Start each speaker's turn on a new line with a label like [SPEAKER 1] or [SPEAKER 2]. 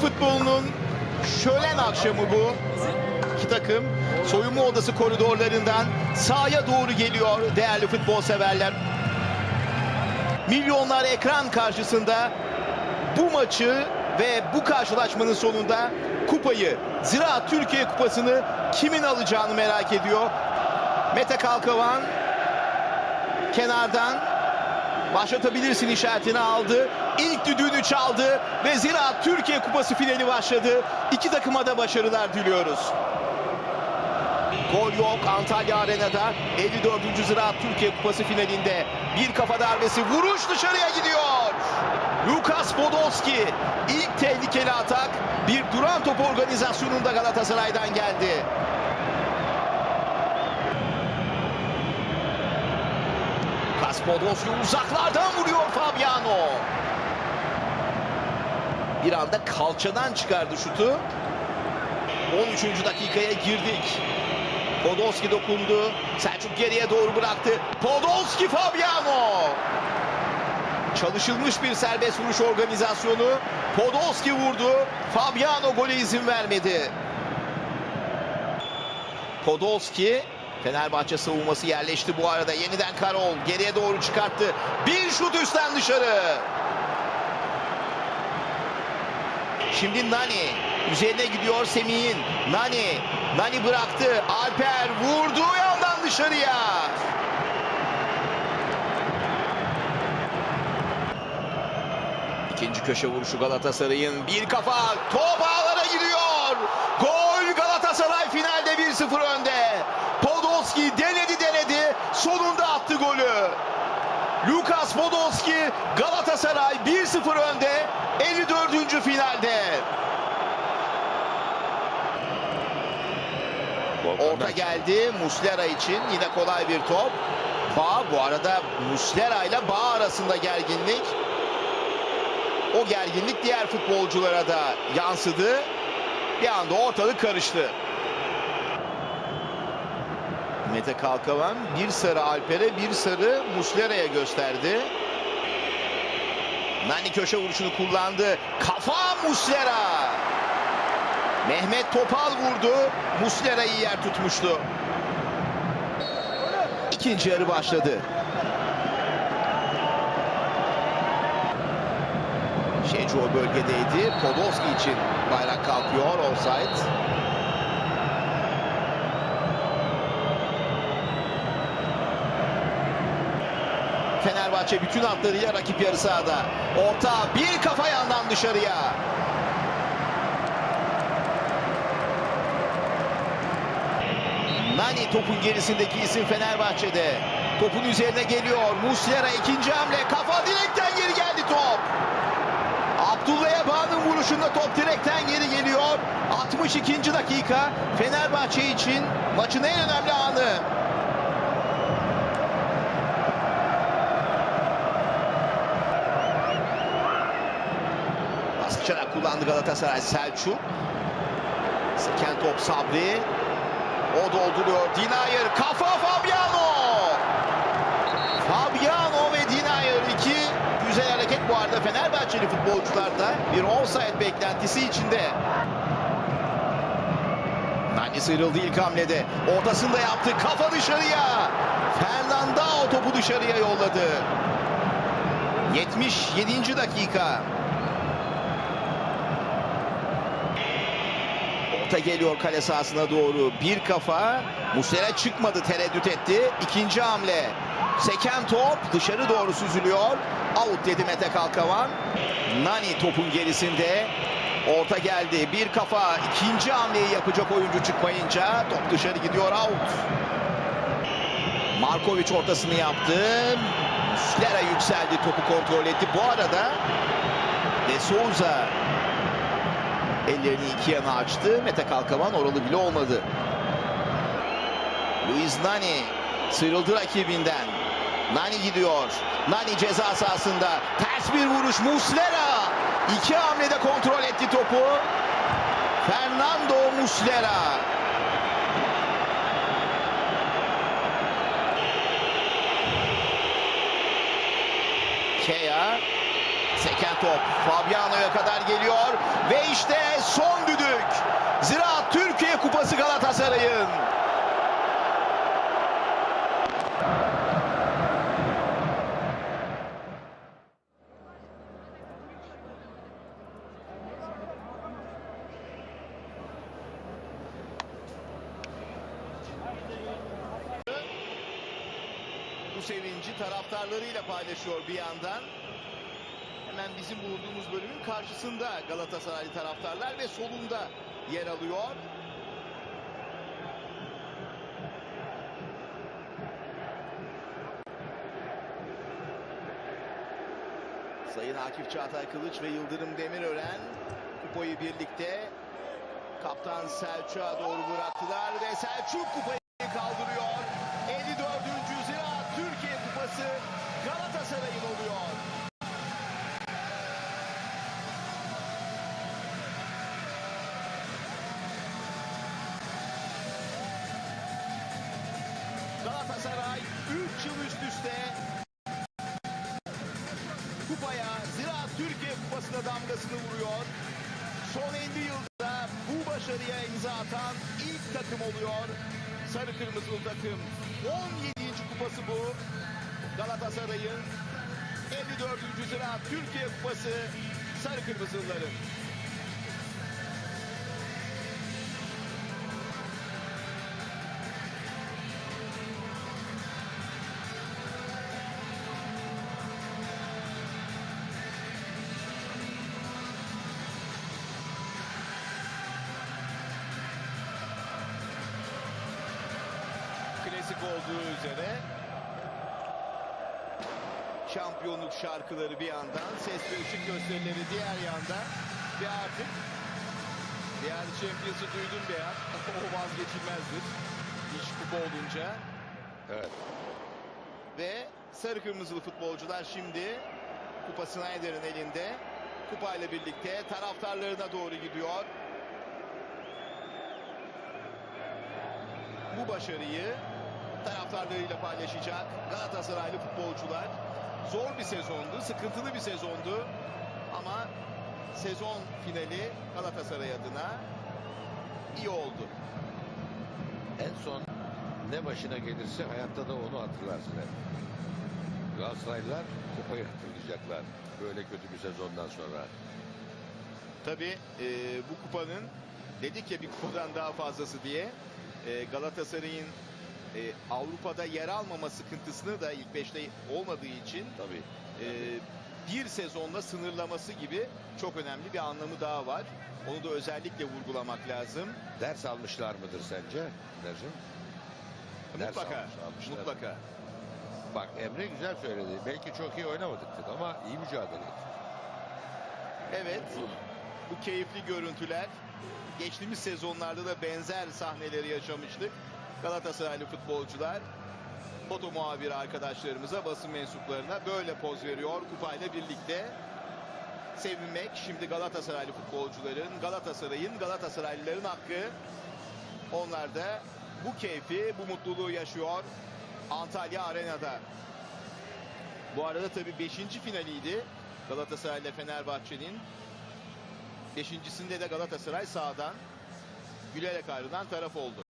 [SPEAKER 1] futbolunun şölen akşamı bu. İki takım soyunma odası koridorlarından sahaya doğru geliyor değerli futbol severler. Milyonlar ekran karşısında bu maçı ve bu karşılaşmanın sonunda kupayı, Ziraat Türkiye Kupası'nı kimin alacağını merak ediyor. Mete Kalkavan kenardan başlatabilirsin işaretini aldı. İlk düdüğünü çaldı ve Ziraat Türkiye Kupası finali başladı. İki takıma da başarılar diliyoruz. Gol yok Antalya Arena'da 54. Ziraat Türkiye Kupası finalinde bir kafa darbesi vuruş dışarıya gidiyor. Lukas Podolski ilk tehlikeli atak bir duran top organizasyonunda Galatasaray'dan geldi. Podolski uzaklardan vuruyor Fabiano. Bir anda kalçadan çıkardı şutu. 13. dakikaya girdik. Podolski dokundu. Selçuk geriye doğru bıraktı. Podolski Fabiano. Çalışılmış bir serbest vuruş organizasyonu. Podolski vurdu. Fabiano gole izin vermedi. Podolski Fenerbahçe savunması yerleşti bu arada. Yeniden Karol geriye doğru çıkarttı. Bir şut üstten dışarı. Şimdi Nani üzerine gidiyor Semih'in. Nani, Nani bıraktı. Alper vurdu yandan dışarıya. İkinci köşe vuruşu Galatasaray'ın bir kafa top ağlara giriyor. Gol Galatasaray finalde 1-0 önde. Sonunda attı golü. Lukas Podolski Galatasaray 1-0 önde 54. finalde. Orta geldi Muslera için yine kolay bir top. Bağ bu arada Muslera ile Bağ arasında gerginlik. O gerginlik diğer futbolculara da yansıdı. Bir anda ortalık karıştı. Mete Kalkavan bir sarı Alper'e bir sarı Muslera'ya gösterdi. Nani köşe vuruşunu kullandı. Kafa Muslera. Mehmet Topal vurdu. Muslera'yı yer tutmuştu. İkinci yarı başladı. Şeco bölgedeydi. Podolski için bayrak kalkıyor. Offside. Fenerbahçe bütün hatlarıyla rakip yarı sahada. Orta bir kafa yandan dışarıya. Nani topun gerisindeki isim Fenerbahçe'de. Topun üzerine geliyor. Muslera ikinci hamle. Kafa direkten geri geldi top. Abdullah Eba'nın vuruşunda top direkten geri geliyor. 62. dakika Fenerbahçe için maçın en önemli anı. Kullandı Galatasaray Selçuk. Seken top Sabri. O dolduruyor. Dinayer kafa Fabiano. Fabiano ve Dinayer iki güzel hareket bu arada Fenerbahçeli futbolcularda bir offside beklentisi içinde. Nani sıyrıldı ilk hamlede. Ortasında yaptı. Kafa dışarıya. Fernandao topu dışarıya yolladı. 77. dakika. Orta geliyor kale sahasına doğru. Bir kafa. Muslera çıkmadı tereddüt etti. İkinci hamle. Seken top dışarı doğru süzülüyor. Out dedi Mete Kalkavan. Nani topun gerisinde. Orta geldi. Bir kafa. ikinci hamleyi yapacak oyuncu çıkmayınca top dışarı gidiyor out. Markovic ortasını yaptı. Muslera yükseldi. Topu kontrol etti. Bu arada De Souza Ellerini iki yana açtı. Mete Kalkavan oralı bile olmadı. Luis Nani sıyrıldı rakibinden. Nani gidiyor. Nani ceza sahasında. Ters bir vuruş. Muslera. iki hamlede kontrol etti topu. Fernando Muslera. Kea. Top Fabiano'ya kadar geliyor ve işte son düdük. Ziraat Türkiye Kupası Galatasaray'ın. Bu sevinci taraftarlarıyla paylaşıyor bir yandan. Hemen bizim bulunduğumuz bölümün karşısında Galatasaraylı taraftarlar ve solunda yer alıyor. Sayın Akif Çağatay Kılıç ve Yıldırım Demirören kupayı birlikte kaptan Selçuk'a doğru bıraktılar ve Selçuk kupayı Galatasaray 3 yıl üst üste kupaya Ziraat Türkiye Kupası'na damgasını vuruyor. Son 50 yılda bu başarıya imza atan ilk takım oluyor. Sarı kırmızılı takım 17. kupası bu. Galatasaray'ın 54. Ziraat Türkiye Kupası Sarı Kırmızılıların. Olduğu üzere şampiyonluk şarkıları bir yandan, ses ve ışık gösterileri diğer yandan ve artık diğer Champions'ı duydum be ya. o vazgeçilmezdir. İş kupa olunca.
[SPEAKER 2] Evet.
[SPEAKER 1] Ve sarı kırmızılı futbolcular şimdi Kupa Snyder'in elinde. Kupayla birlikte taraftarlarına doğru gidiyor. Bu başarıyı taraftarlarıyla paylaşacak Galatasaraylı futbolcular. Zor bir sezondu, sıkıntılı bir sezondu. Ama sezon finali Galatasaray adına iyi oldu.
[SPEAKER 2] En son ne başına gelirse hayatta da onu hatırlarsın hep. Galatasaraylılar kupayı hatırlayacaklar. Böyle kötü bir sezondan sonra.
[SPEAKER 1] Tabii e, bu kupanın dedik ya bir kupadan daha fazlası diye e, Galatasaray'ın e, Avrupa'da yer almama sıkıntısını da ilk beşte olmadığı için
[SPEAKER 2] Tabii.
[SPEAKER 1] e, bir sezonla sınırlaması gibi çok önemli bir anlamı daha var. Onu da özellikle vurgulamak lazım.
[SPEAKER 2] Ders almışlar mıdır sence? Nercim? Ders
[SPEAKER 1] mutlaka,
[SPEAKER 2] almış, almışlar.
[SPEAKER 1] mutlaka.
[SPEAKER 2] Bak Emre güzel söyledi. Belki çok iyi oynamadık dedi ama iyi mücadele ettik.
[SPEAKER 1] Evet, bu keyifli görüntüler. Geçtiğimiz sezonlarda da benzer sahneleri yaşamıştık. Galatasaraylı futbolcular foto muhabiri arkadaşlarımıza, basın mensuplarına böyle poz veriyor kupayla birlikte. Sevinmek şimdi Galatasaraylı futbolcuların, Galatasaray'ın, Galatasaraylıların hakkı. Onlar da bu keyfi, bu mutluluğu yaşıyor Antalya Arena'da. Bu arada tabii 5. finaliydi Galatasaray ile Fenerbahçe'nin. Beşincisinde de Galatasaray sağdan gülerek ayrılan taraf oldu.